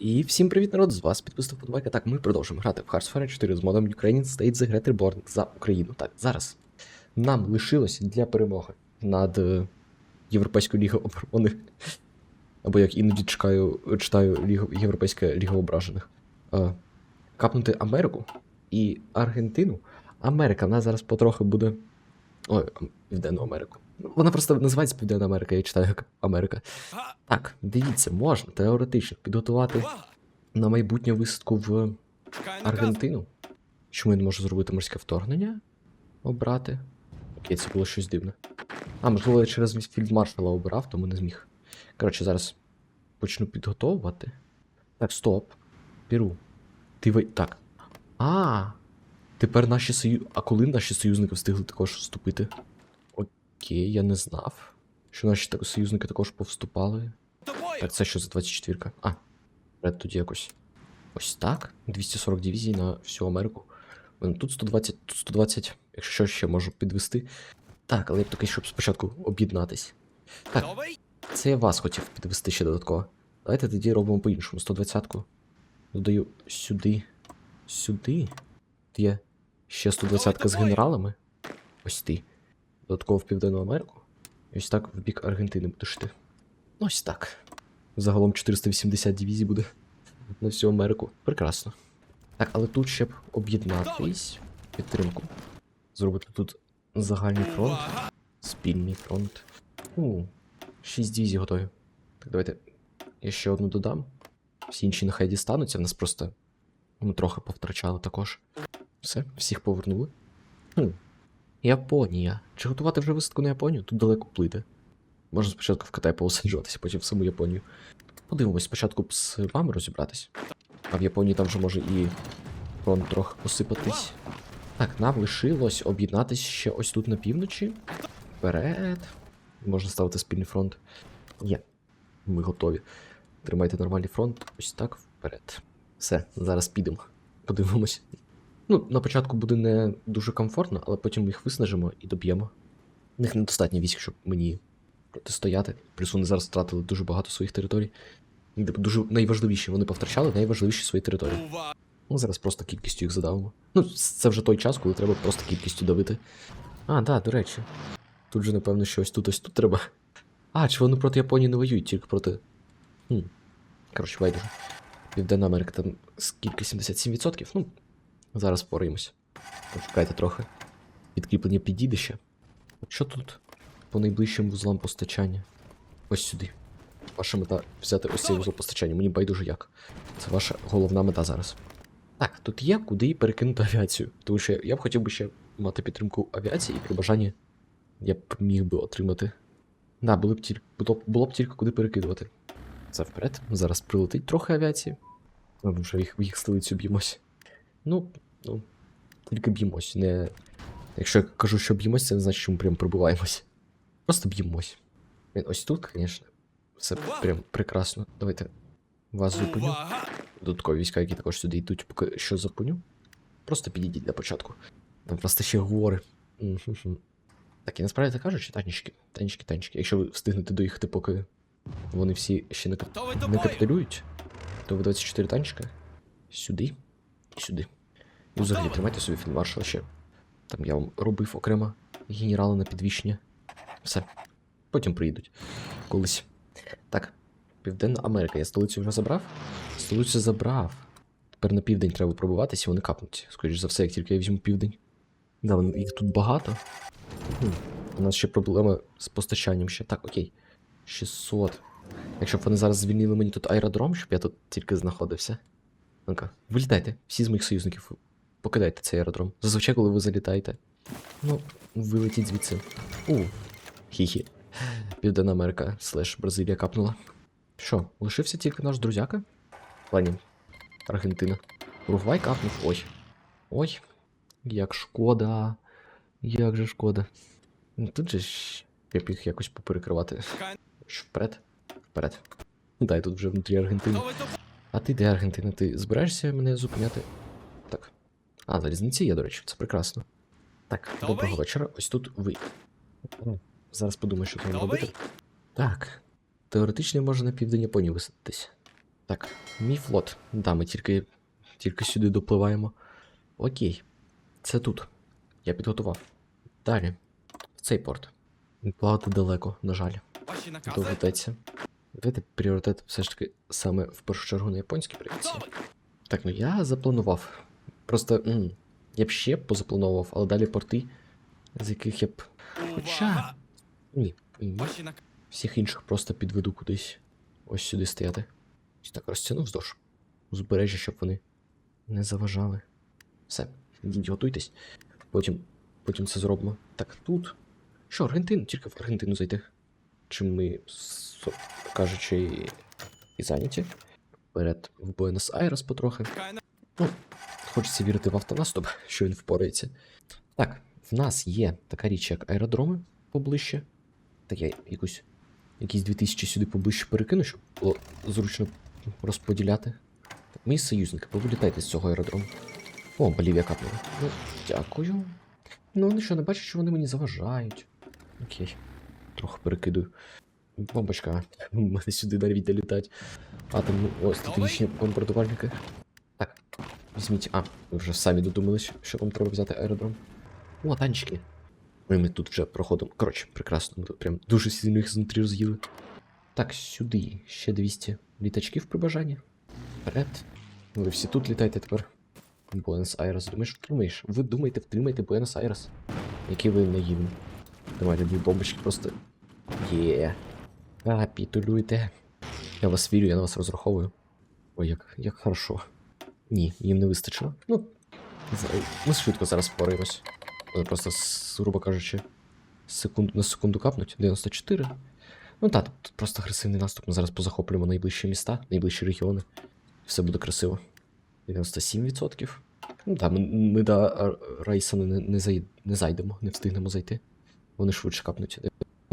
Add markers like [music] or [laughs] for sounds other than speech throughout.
І всім привіт, народ! З вас підписав Подбайка. Так, ми продовжуємо грати в Hearts of Fire 4 з модом Ukrainian State The Great Reborn за Україну. Так, зараз нам лишилось для перемоги над е, Європейською лігою оборони. Або як іноді чекаю, читаю Лігу, Європейська Ліга ображених. Е, капнути Америку і Аргентину. Америка, вона зараз потрохи буде. Ой, Південну Америку. Вона просто називається Південна Америка, я читаю як Америка. Так, дивіться, можна теоретично підготувати на майбутню висадку в Аргентину. Чому я не можу зробити морське вторгнення? Обрати. Окей, це було щось дивне. А, можливо, я через фільдмаршала обирав, тому не зміг. Коротше, зараз почну підготовувати. Так, стоп. Піру. Ти ви. Так. А. Тепер наші сою... А коли наші союзники встигли також вступити? Окей, я не знав. Що наші союзники також повступали. Так, це що за 24-ка? А, Ред тоді якось. Ось так. 240 дивізій на всю Америку. Тут 120, тут 120, якщо що, ще можу підвести. Так, але я б такий, щоб спочатку об'єднатись. Так, це я вас хотів підвести ще додатково. Давайте тоді робимо по-іншому. 120-ку. Додаю сюди. Сюди. Тут є ще 120-ка з генералами. Ось ти. Додатково в Південну Америку. І ось так в бік Аргентини будеш ти. Ось так. Загалом 480 дивізій буде на всю Америку. Прекрасно. Так, але тут ще б об'єднатись. Підтримку. Зробити тут загальний фронт. Спільний фронт. У, 6 дивізій готові. Так, давайте я ще одну додам. Всі інші нехай дістануться, в нас просто ми трохи повтрачали також. Все, всіх повернули. Хм. Японія. Чи готувати вже висадку на Японію? Тут далеко плити. Можна спочатку в Китай поусаджуватися, потім в саму Японію. Подивимось, спочатку з вами розібратись. А в Японії там вже може і фронт трохи посипатись. Так, нам лишилось об'єднатись ще ось тут на півночі. Вперед. Можна ставити спільний фронт. Є. Ми готові. Тримайте нормальний фронт. Ось так вперед. Все, зараз підемо. Подивимось. Ну, на початку буде не дуже комфортно, але потім їх виснажимо і доб'ємо. У них недостатньо військ, щоб мені протистояти. Плюс вони зараз втратили дуже багато своїх територій. Типу, Дуже найважливіші, вони повтрачали найважливіші свої території. Ну, зараз просто кількістю їх задавимо. Ну, це вже той час, коли треба просто кількістю давити. А, да, до речі. Тут же, напевно, що ось тут ось тут треба. А, чи вони проти Японії не воюють, тільки проти. Хм. Коротше, байдуже. Південна Америка там скільки 77%. Ну, зараз впораємось. Почекайте трохи. Підкріплення підійде. Що тут? По найближчим вузлам постачання. Ось сюди. Ваша мета взяти ось цей вузол постачання. Мені байдуже як. Це ваша головна мета зараз. Так, тут є куди перекинути авіацію. Тому що я б хотів би ще мати підтримку авіації і при бажанні я б міг би отримати. Да, було б тільки, було, б тільки куди перекидувати. Це вперед. Зараз прилетить трохи авіації. Ми вже їх, їх столицю б'ємось. Ну, ну, тільки б'ємось. Не... Якщо я кажу, що б'ємось, це не значить, що ми прям пробиваємось. Просто б'ємось. Ось тут, звісно, все прям прекрасно. Давайте вас зупиню. Додаткові війська, які також сюди йдуть, поки що зупиню. Просто підійдіть для початку. Там просто ще гори. Так, і насправді так кажучи, танчики, танчики, танчики. Якщо ви встигнете доїхати, поки вони всі ще не, кап- не капітулюють, то ви 24 танчика сюди і сюди. І взагалі тримайте собі фільмаршал ще. Там я вам робив окремо генерала на підвищення. Все. Потім приїдуть. Колись. Так, Південна Америка. Я столицю вже забрав? Столицю забрав. Тепер на південь треба пробиватися, і вони капнуть. Скоріш за все, як тільки я візьму південь. Да, їх тут багато. Хм. У нас ще проблема з постачанням ще. Так, окей. 600. Якщо б вони зараз звільнили мені тут аеродром, щоб я тут тільки знаходився. Ну-ка, вилітайте, всі з моїх союзників. Покидайте цей аеродром. Зазвичай, коли ви залітаєте. Ну, вилетіть звідси. У, хі-хі. Південна Америка слеш Бразилія капнула. Що, лишився тільки наш друзяка? В плані Аргентина. Уругвай капнув. Ой. Ой. Як шкода. Як же шкода. Ну, Тут же ж я їх якось поперекривати. Вперед? Вперед. Дай тут вже внутрі Аргентини. А ти де Аргентина? Ти збираєшся мене зупиняти? Так. А, залізниці є, до речі, це прекрасно. Так, доброго вечора. Ось тут ви. Зараз подумаю, що там робити. Так. Теоретично можна на південь Японії висадитись. Так, мій флот. Да, ми тільки, тільки сюди допливаємо. Окей. Це тут. Я підготував. Далі. В цей порт. Плавати далеко, на жаль. Доведеться. Давайте пріоритет все ж таки саме в першу чергу на японській привіці. Так, ну я запланував. Просто м, я б ще позапланував, але далі порти, з яких я б. Хоча. Ні, ні. Всіх інших просто підведу кудись. Ось сюди стояти. Ось так розтягну вздовж узбережжя, щоб вони не заважали. Все, йдіть, готуйтесь. Потім, потім це зробимо. Так, тут. Що, Аргентину? Тільки в Аргентину зайти. Чим ми, кажучи, і зайняті. Вперед в Буенос-Айрес потрохи. Ну, хочеться вірити в автонаступ, що він впорається. Так, в нас є така річ, як аеродроми поближче. Так я якусь, якісь 2000 сюди поближче перекину, щоб було зручно розподіляти. Так, мої союзники, повилітайте з цього аеродрому. О, Болівія капнула. Ну, дякую. Ну, вони що, не бачать, що вони мені заважають. Окей. Трохи перекидую. Бомбочка. [laughs] У мене сюди навіть долітать. Атомні, о, стратегічні бомбардувальники. Так, візьміть. А, ви вже самі додумались, що вам треба взяти аеродром. О, танчики. Ой, ми тут вже проходимо. Коротше, прекрасно. Ми тут прям дуже сильно їх знутрі роз'їли. Так, сюди. Ще 200 літачків при бажанні. Вперед. Ви всі тут літайте тепер. Буенос-Айрес. Думаєш, втримаєш? Ви думаєте, втримаєте Буенос-Айрес? Який ви наївні. Давайте дві бомбочки просто. Є. Капітулюйте. Я вас вірю, я на вас розраховую. Ой, як, як хорошо. Ні, їм не вистачило. Ну, ми швидко зараз впораємось. Вони просто, грубо кажучи, секунду на секунду капнуть. 94. Ну так, тут просто агресивний наступ. Ми зараз позахоплюємо найближчі міста, найближчі регіони. Все буде красиво. 97%. Ну так, ми, ми до Ар- не, не, зай, не зайдемо, не встигнемо зайти. Вони швидше капнуть.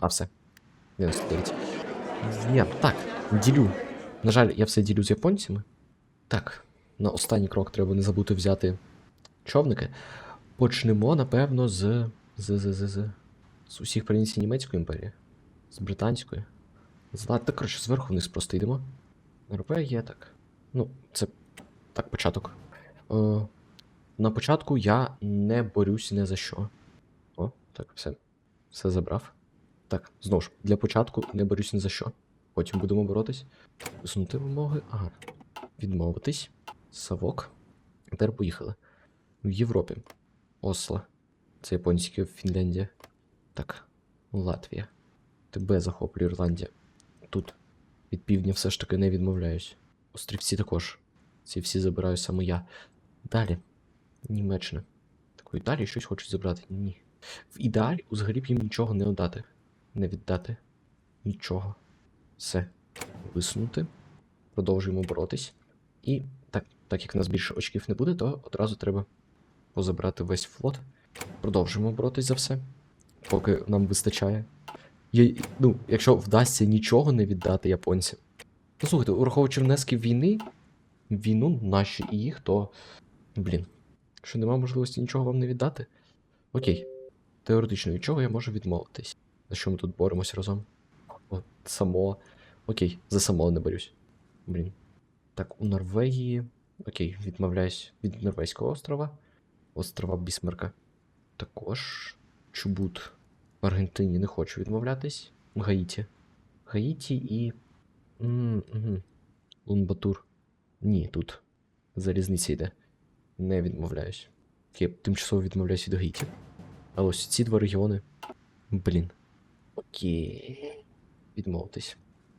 А, все. 99. Ні, так, ділю. На жаль, я все ділю з японцями. Так, на останній крок треба не забути взяти човники. Почнемо, напевно, з. з. з. з. з. з усіх провінцій Німецької імперії. З британської. З Так, коротше, зверху вниз просто йдемо. Норвегія, так. Ну, це так, початок. Е, на початку я не борюсь ні за що. О, так, все. Все забрав. Так, знову ж, для початку не борюсь ні за що. Потім будемо боротись. Висунути вимоги. Ага. Відмовитись. Савок. Тепер поїхали. В Європі. Осло. Це японське Фінляндія. Так. Латвія. Тебе захоплює Ірландія. Тут. Від півдня все ж таки не відмовляюсь. Острівці також. Ці всі забираю саме я. Далі. Німеччина. Такої далі щось хочуть забрати. Ні. В ідеалі взагалі б їм нічого не отдати. Не віддати. Нічого. Все. Висунути. Продовжуємо боротись. І так, так як в нас більше очків не буде, то одразу треба позабрати весь флот. Продовжуємо боротись за все. Поки нам вистачає. Я, ну, якщо вдасться нічого не віддати японцям. Ну слухайте, ураховуючи внески війни, війну наші і їх, то. Блін. Якщо нема можливості нічого вам не віддати. Окей. Теоретично від чого я можу відмовитись? За що ми тут боремось разом? От, само. Окей, за само не борюсь. Блін. Так, у Норвегії. Окей, відмовляюсь від Норвезького острова. Острова Бісмарка. Також. Чубут. В Аргентині не хочу відмовлятись. Гаїті. Гаїті і. М, угу. Лунбатур. Ні, тут. Залізниця йде. Не відмовляюсь. Я тимчасово відмовляюсь від Гаїті. А ось ці два регіони. Блін. Окей. Відмовитись.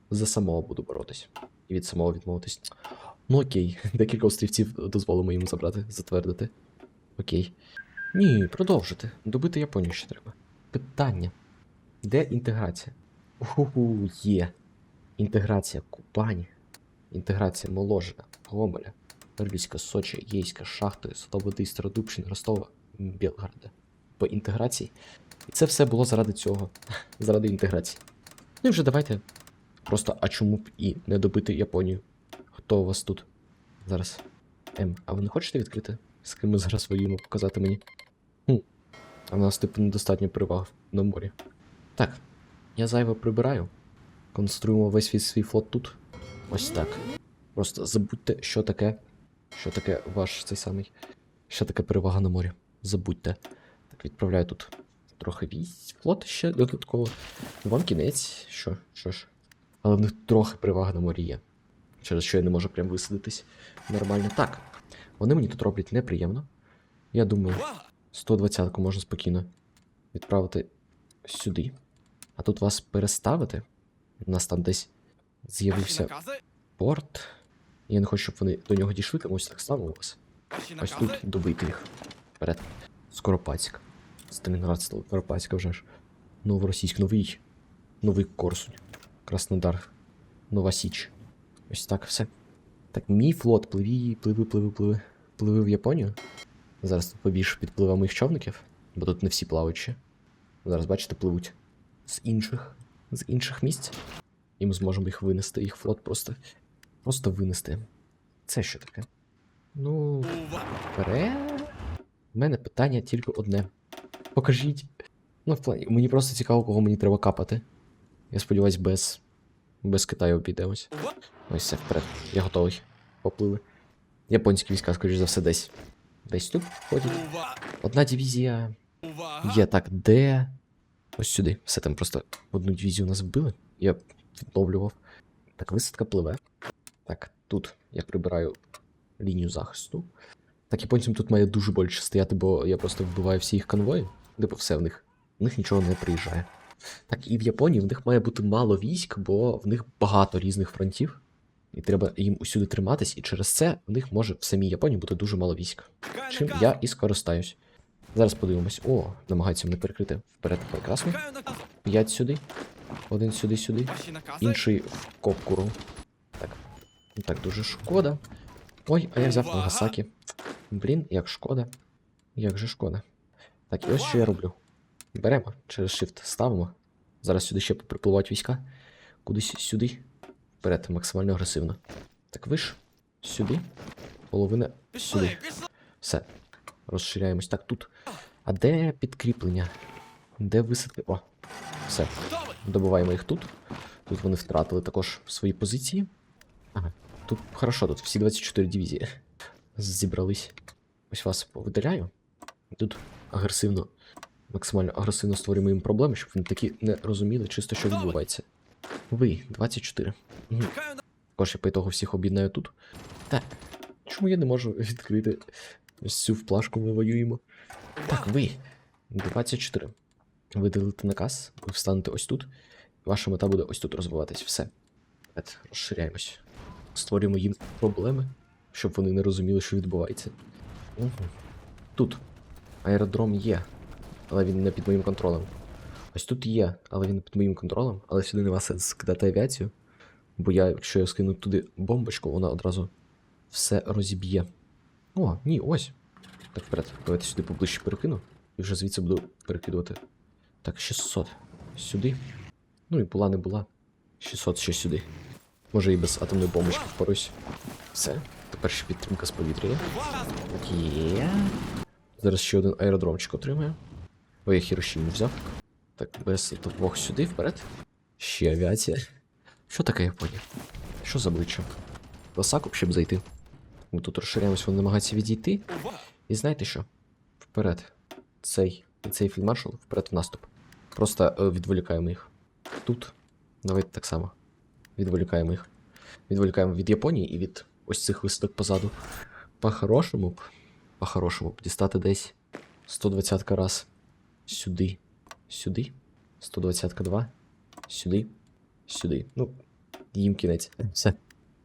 За самого буду боротись. І від самого відмовитись. Ну окей, [laughs] декілька острівців дозволимо їм забрати, затвердити. Окей. Ні, продовжити. Добити Японію ще треба. Питання. Де інтеграція? Уху, є. Інтеграція Кубані. Інтеграція Моложина, Гомеля, Перлівська, Сочі, Єйська, Шахти, Слободи, Стародубщини, Ростова, Білгорода. По інтеграції. І це все було заради цього. Заради інтеграції. Ну і вже давайте. Просто, а чому б і не добити Японію? Хто у вас тут? Зараз. М, а ви не хочете відкрити? З ким ми зараз воюємо, показати мені? Хм. А в нас, типу, недостатньо переваг на морі. Так, я зайве прибираю. Конструюємо весь свій флот тут. Ось так. Просто забудьте, що таке. Що таке ваш цей самий. Що таке перевага на морі. Забудьте. Так, відправляю тут трохи військ. Флот ще додатково. Вам кінець. Що? Що ж? Але в них трохи перевага на морі є. Через що я не можу прям висадитись нормально. Так. Вони мені тут роблять неприємно. Я думаю, 120-ку можна спокійно відправити сюди. А тут вас переставити. У нас там десь з'явився порт. Я не хочу, щоб вони до нього дійшли, тому ось так ставимо вас. Ось тут добити їх. Вперед. Скоропадськ. Сталінград, Скоропадська вже ж. Новоросійськ, новий. Новий Корсунь. Краснодар. Нова Січ. Ось так все. Так, мій флот, пливі, пливи, пливи, пливи. Пливи в Японію. Зараз тут побільше підпливе моїх човників, бо тут не всі плавають ще. Зараз, бачите, пливуть з інших, з інших місць. І ми зможемо їх винести, їх флот просто. Просто винести. Це що таке? Ну. Пере. У мене питання тільки одне. Покажіть. Ну, в плані, мені просто цікаво, кого мені треба капати. Я сподіваюсь, без. Без Китаю обійдемось. Ось все, вперед. Я готовий. Поплили. Японські війська, скоріш за все, десь. Десь тут ходять. Одна дивізія. Є так, де. Ось сюди. Все там просто одну дивізію нас вбили. Я відновлював. Так, висадка пливе. Так, тут я прибираю лінію захисту. Так, японцям тут має дуже боляче стояти, бо я просто вбиваю всі їх конвої. Типу, все в них. В них нічого не приїжджає. Так, і в Японії в них має бути мало військ, бо в них багато різних фронтів. І треба їм усюди триматись, і через це в них може в самій Японії бути дуже мало військ. Чим я і скористаюсь. Зараз подивимось. О, намагаються мене перекрити вперед. Прекрасно. П'ять сюди. Один сюди, сюди. Інший в копкуру. Так. Так, дуже шкода. Ой, а я взяв Нагасакі. Блін, як шкода. Як же шкода. Так, і ось що я роблю. Беремо через Shift ставимо. Зараз сюди ще припливають війська. Кудись сюди. Вперед, максимально агресивно. Так ви ж сюди. Половина сюди. Все. Розширяємось. Так, тут. А де підкріплення? Де висадки? О, все. Добиваємо їх тут. Тут вони втратили також свої позиції. Ага. Тут хорошо, тут всі 24 дивізії зібрались. Ось вас повидаляю. Тут агресивно, максимально агресивно створюємо їм проблеми, щоб вони такі не розуміли чисто, що відбувається. Ви, 24. Угу. Також я по ітогу всіх об'єднаю тут. Так. Чому я не можу відкрити ось цю плашку ми воюємо? Так, ви. 24. Видалите наказ, ви встанете ось тут. Ваша мета буде ось тут розвиватись. Все. От, розширяємось. Створюємо їм проблеми, щоб вони не розуміли, що відбувається. Угу. Тут. Аеродром є, але він не під моїм контролем. Ось тут є, але він під моїм контролем, але сюди нема сенс скидати авіацію. Бо я, якщо я скину туди бомбочку, вона одразу все розіб'є. О, ні, ось. Так, вперед. Давайте сюди поближче перекину. І вже звідси буду перекидувати. Так, 600. Сюди. Ну і була не була. 600 ще сюди. Може і без атомної бомбочки впорусь. Все. Тепер ще підтримка з повітря є. Зараз ще один аеродромчик отримаю. Ой, я Хірошіму взяв. Так, без двох сюди вперед. Ще авіація. Що таке Японія? Що за обличчя? В Осаку б зайти. Ми тут розширяємось, вони намагаються відійти. І знаєте що? Вперед. Цей цей фільмаршал вперед в наступ. Просто е, відволікаємо їх. Тут. Давайте так само. Відволікаємо їх. Відволікаємо від Японії і від ось цих висадок позаду. По-хорошому. По-хорошому дістати десь 120 раз. Сюди. Сюди. 120 2. Сюди. Сюди. Ну, їм кінець. [laughs] Все.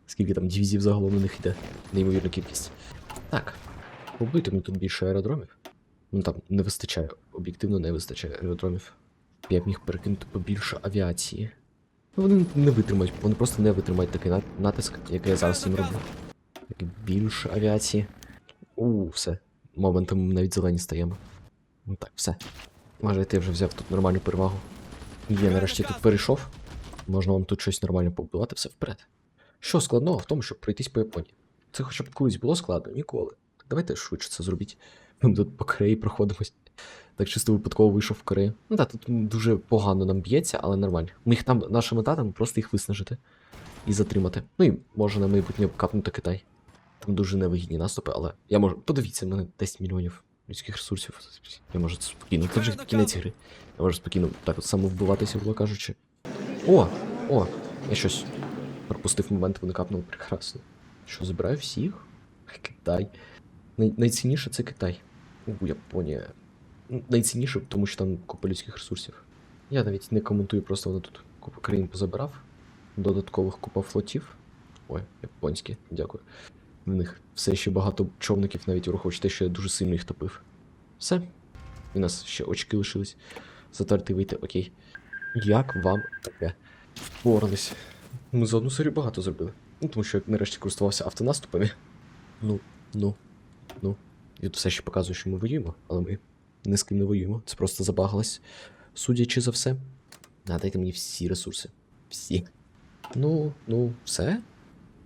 Скільки там дивізій загалом у них йде? Неймовірна кількість. Так. Побудуйте мені тут більше аеродромів. Ну там не вистачає, об'єктивно не вистачає аеродромів. Я б міг перекинути побільше авіації. Ну вони не витримають, вони просто не витримають такий натиск, який я зараз їм роблю. Так, більше авіації. У, все. Моментом навіть зелені стаємо. Ну так, все. Може, ти вже взяв тут нормальну перевагу. Є, нарешті тут перейшов. Можна вам тут щось нормально побудувати, все вперед. Що складного в тому, щоб пройтись по Японії? Це хоча б колись було складно, ніколи. Давайте швидше це зробіть. Ми тут по Кореї проходимось. Так чисто випадково вийшов в Корею. Ну так, тут дуже погано нам б'ється, але нормально. Ми їх там, наша мета там просто їх виснажити. і затримати. Ну і може на майбутнє капнути Китай. Там дуже невигідні наступи, але я можу. Подивіться, в мене 10 мільйонів людських ресурсів. Я можу це спокійно. Це вже кінець гри. Я можу спокійно так от самовбиватися, було кажучи. О! О! Я щось пропустив момент, вони капнули прекрасно. Що, забираю всіх? Китай. Най- найцінніше це Китай. У, Японія. Найцінніше, тому що там купа людських ресурсів. Я навіть не коментую, просто воно тут купу країн позабирав. Додаткових купа флотів. Ой, японські, дякую. В них все ще багато човників, навіть враховуючи те, що я дуже сильно їх топив. Все. І у нас ще очки лишились. Затерти вийти, окей. Як вам таке? Впорались. Ми за одну серію багато зробили. Ну, тому що я нарешті користувався автонаступами. Ну, ну, ну. Я тут все ще показую, що ми воюємо, але ми ні з ким не воюємо. Це просто забагалось. Судячи за все. Надайте мені всі ресурси. Всі. Ну, ну, все.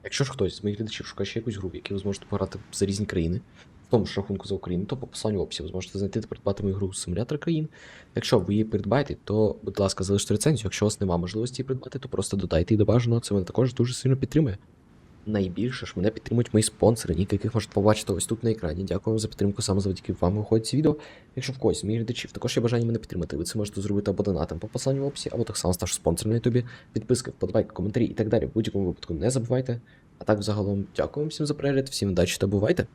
Якщо ж хтось з моїх глядачів шукає ще якусь гру, в якій ви зможете пограти за різні країни, в тому ж рахунку за Україну, то по посиланню в описі ви зможете знайти та придбати мою гру симулятор країн. Якщо ви її придбаєте, то, будь ласка, залиште рецензію. Якщо у вас немає можливості її придбати, то просто додайте її до бажаного. Це мене також дуже сильно підтримує. Найбільше ж мене підтримують мої спонсори, ніки яких можете побачити ось тут на екрані. Дякую вам за підтримку, саме завдяки вам виходить це відео. Якщо в когось моїх глядачів також є бажання мене підтримати, ви це можете зробити або донатом по посиланню в описі, або так само ставши спонсором на ютубі, підписки, вподобайки, коментарі і так далі. В будь-якому випадку не забувайте. А так, взагалом, дякую всім за перегляд, всім удачі та бувайте!